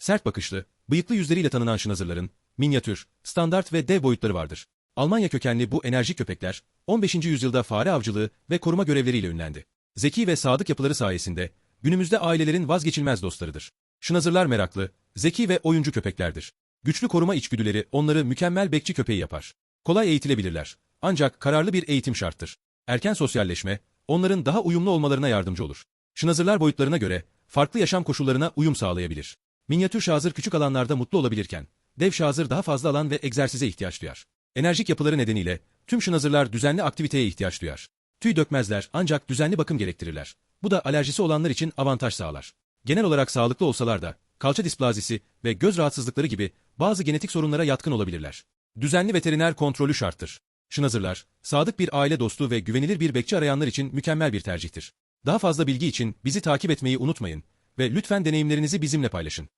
Sert bakışlı, bıyıklı yüzleriyle tanınan şınazırların, minyatür, standart ve dev boyutları vardır. Almanya kökenli bu enerjik köpekler, 15. yüzyılda fare avcılığı ve koruma görevleriyle ünlendi. Zeki ve sadık yapıları sayesinde, günümüzde ailelerin vazgeçilmez dostlarıdır. Şınazırlar meraklı, zeki ve oyuncu köpeklerdir. Güçlü koruma içgüdüleri onları mükemmel bekçi köpeği yapar. Kolay eğitilebilirler. Ancak kararlı bir eğitim şarttır. Erken sosyalleşme, onların daha uyumlu olmalarına yardımcı olur. Şınazırlar boyutlarına göre, farklı yaşam koşullarına uyum sağlayabilir. Minyatür şazır küçük alanlarda mutlu olabilirken, dev şazır daha fazla alan ve egzersize ihtiyaç duyar. Enerjik yapıları nedeniyle, tüm şınazırlar düzenli aktiviteye ihtiyaç duyar. Tüy dökmezler ancak düzenli bakım gerektirirler. Bu da alerjisi olanlar için avantaj sağlar. Genel olarak sağlıklı olsalar da, kalça displazisi ve göz rahatsızlıkları gibi bazı genetik sorunlara yatkın olabilirler. Düzenli veteriner kontrolü şarttır. Şınazırlar, sadık bir aile dostu ve güvenilir bir bekçi arayanlar için mükemmel bir tercihtir. Daha fazla bilgi için bizi takip etmeyi unutmayın ve lütfen deneyimlerinizi bizimle paylaşın.